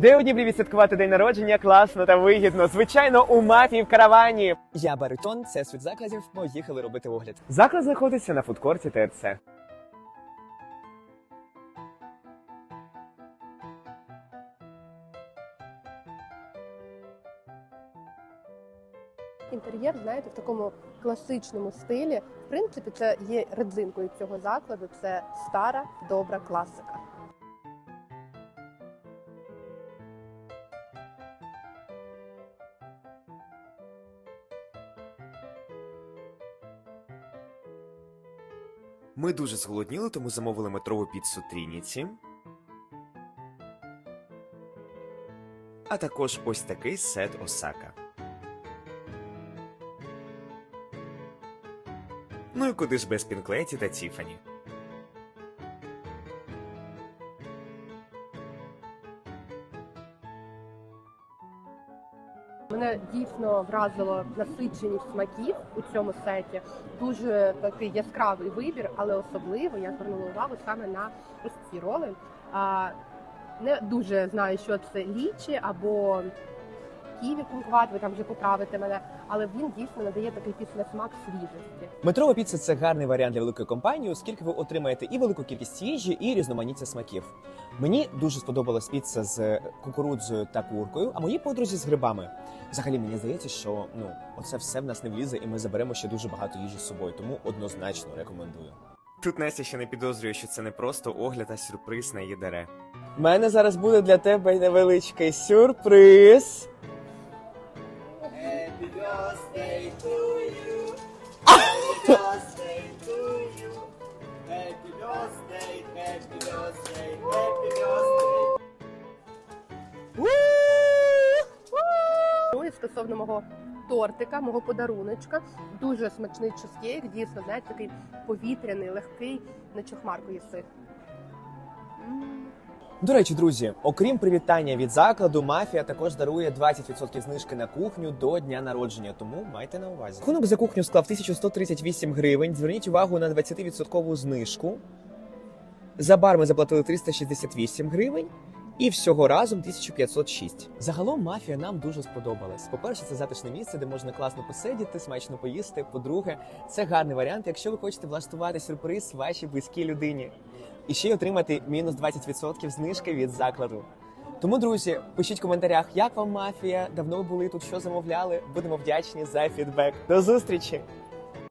Де у Діблі відсвяткувати день народження класно та вигідно. Звичайно, у мафії в каравані. Я баритон, це світ закладів. Поїхали робити огляд. Заклад знаходиться на фудкорті ТРЦ. Інтер'єр, знаєте, в такому класичному стилі. В принципі, це є родзинкою цього закладу. Це стара добра класика. Ми дуже зголодніли, тому замовили метрову піцу Трініті. А також ось такий сет Осака. Ну і куди ж без Пінклеті та Тіфані. Мене дійсно вразило насиченість смаків у цьому сеті. Дуже такий яскравий вибір, але особливо я звернула увагу саме на ось ці роли. Не дуже знаю, що це лічі або ківі кумкват, ви там вже поправите мене, але він дійсно надає такий післясмак свіжості. Метрова піца це гарний варіант для великої компанії, оскільки ви отримаєте і велику кількість їжі, і різноманіття смаків. Мені дуже сподобалась піца з кукурудзою та куркою, а моїй подрузі з грибами. Взагалі мені здається, що ну оце все в нас не влізе, і ми заберемо ще дуже багато їжі з собою, тому однозначно рекомендую. Тут Настя ще не підозрює, що це не просто огляд, а сюрприз на її дере. У мене зараз буде для тебе невеличкий сюрприз. Happy birthday стосовно мого тортика, мого подаруночка, дуже смачний чизкейк, дійсно, знаєте, такий повітряний, легкий, наче хмарку їси. До речі, друзі, окрім привітання від закладу, мафія також дарує 20% знижки на кухню до дня народження, тому майте на увазі. Рахунок за кухню склав 1138 гривень. Зверніть увагу на 20% знижку. За бар ми заплатили 368 гривень. І всього разом 1506. Загалом мафія нам дуже сподобалась. По-перше, це затишне місце, де можна класно посидіти, смачно поїсти. По-друге, це гарний варіант, якщо ви хочете влаштувати сюрприз вашій близькій людині і ще й отримати мінус 20% знижки від закладу. Тому, друзі, пишіть в коментарях, як вам мафія, давно були тут, що замовляли. Будемо вдячні за фідбек. До зустрічі!